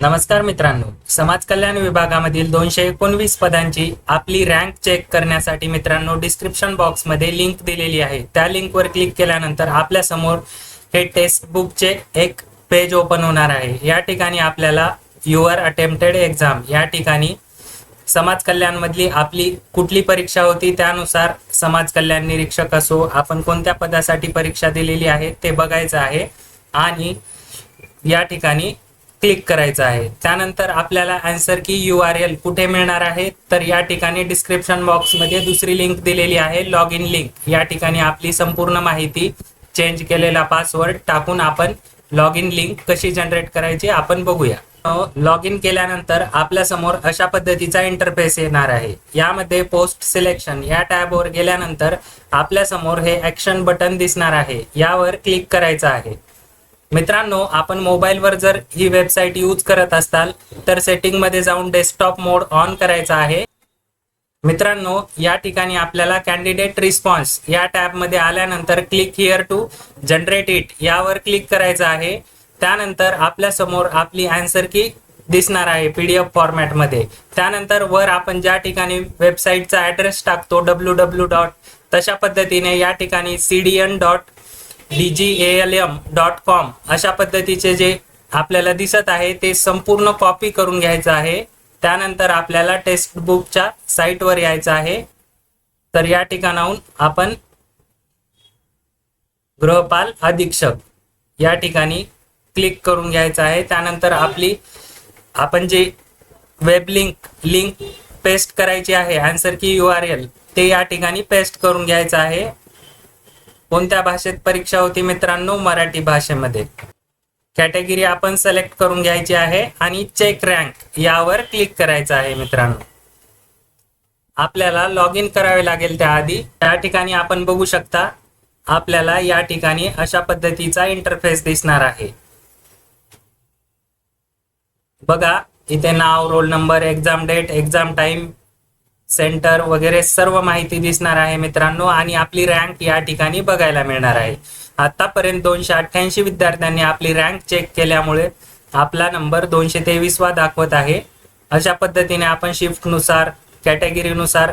नमस्कार मित्रांनो समाज कल्याण विभागामधील दोनशे एकोणवीस पदांची आपली रँक चेक करण्यासाठी मित्रांनो डिस्क्रिप्शन बॉक्समध्ये लिंक दिलेली आहे. त्या लिंकवर क्लिक केल्यानंतर आपल्यासमोर हे टेक्स्ट बुकचे एक पेज ओपन होणार आहे. या ठिकाणी आपल्याला युअर अटेम्प्टेड एक्झाम या ठिकाणी समाज कल्याणमधली आपली कुठली परीक्षा होती त्यानुसार समाज कल्याण निरीक्षक असो आपण कोणत्या पदासाठी परीक्षा दिलेली आहे ते बघायचं आहे. आणि या ठिकाणी क्लिक करायचं आहे. त्यानंतर आपल्याला answer key you R L कुठे मिळणार आहे? तर या ठिकाणी डिस्क्रिप्शन बॉक्समध्ये दुसरी लिंक दिलेली आहे लॉग इन लिंक या ठिकाणी आपली संपूर्ण माहिती चेंज केलेला पासवर्ड टाकून आपण लॉग इन लिंक कशी जनरेट करायची आपण बघूया. लॉग इन केल्यानंतर आपल्यासमोर अशा पद्धतीचा इंटरफेस येणार आहे. यामध्ये पोस्ट सिलेक्शन या टॅबवर गेल्यानंतर आपल्यासमोर हे ऍक्शन बटन दिसणार आहे. यावर क्लिक करायचं आहे. मित्रांनो आपण मोबाईलवर जर ही वेबसाईट यूज करत असाल तर सेटिंगमध्ये जाऊन डेस्कटॉप मोड ऑन करायचा आहे. मित्रांनो या ठिकाणी आपल्याला कॅन्डिडेट रिस्पॉन्स या टॅबमध्ये आल्यानंतर click here to generate it यावर क्लिक करायचं आहे. त्यानंतर आपल्यासमोर आपली अँसर की दिसणार आहे पीडीएफ फॉर्मॅटमध्ये त्यानंतर वर आपण ज्या ठिकाणी वेबसाईटचा ऍड्रेस टाकतो डब्ल्यू डब्ल्यू डॉट तशा पद्धतीने या ठिकाणी CDN dot D G L M dot com अशा पद्धतीचे जे आपल्याला दिसत आहे ते संपूर्ण कॉपी करून घ्यायचं आहे. त्यानंतर आपल्याला टेक्स्ट बुकच्या साईटवर यायचं आहे. तर या ठिकाणाहून आपण गृहपाल अधीक्षक या ठिकाणी क्लिक करून घ्यायचं आहे. त्यानंतर आपली आपण जे वेब लिंक लिंक पेस्ट करायची आहे आन्सर की यू आर एल ते या ठिकाणी पेस्ट करून घ्यायचं आहे. कोणत्या भाषेत परीक्षा होती मित्रांनो? मराठी भाषेमध्ये. कॅटेगरी आपण सिलेक्ट करून घ्यायची आहे आणि चेक रँक यावर क्लिक करायचं आहे मित्रांनो. आपल्याला लॉग इन करावे लागेल त्याआधी. त्या ठिकाणी आपण बघू शकता आपल्याला या ठिकाणी अशा पद्धतीचा इंटरफेस दिसणार आहे. बघा इथे नाव roll number exam date exam time centre वगैरे सर्व माहिती दिसणार आहे मित्रांनो आणि आपली रँक या ठिकाणी बघायला मिळणार आहे. आतापर्यंत दोनशे अठ्ठ्याऐंशी विद्यार्थ्यांनी आपली रँक चेक केल्यामुळे आपला नंबर दोनशे तेवीसवा दाखवत आहे. अशा पद्धतीने आपण शिफ्टनुसार कॅटेगरीनुसार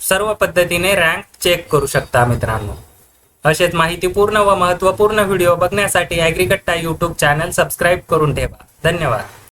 सर्व पद्धतीने रँक चेक करू शकता मित्रांनो. असेच माहितीपूर्ण व महत्त्वपूर्ण व्हिडिओ बघण्यासाठी ॲग्रिकट्टा यूट्यूब चॅनल सबस्क्राईब करून ठेवा. धन्यवाद.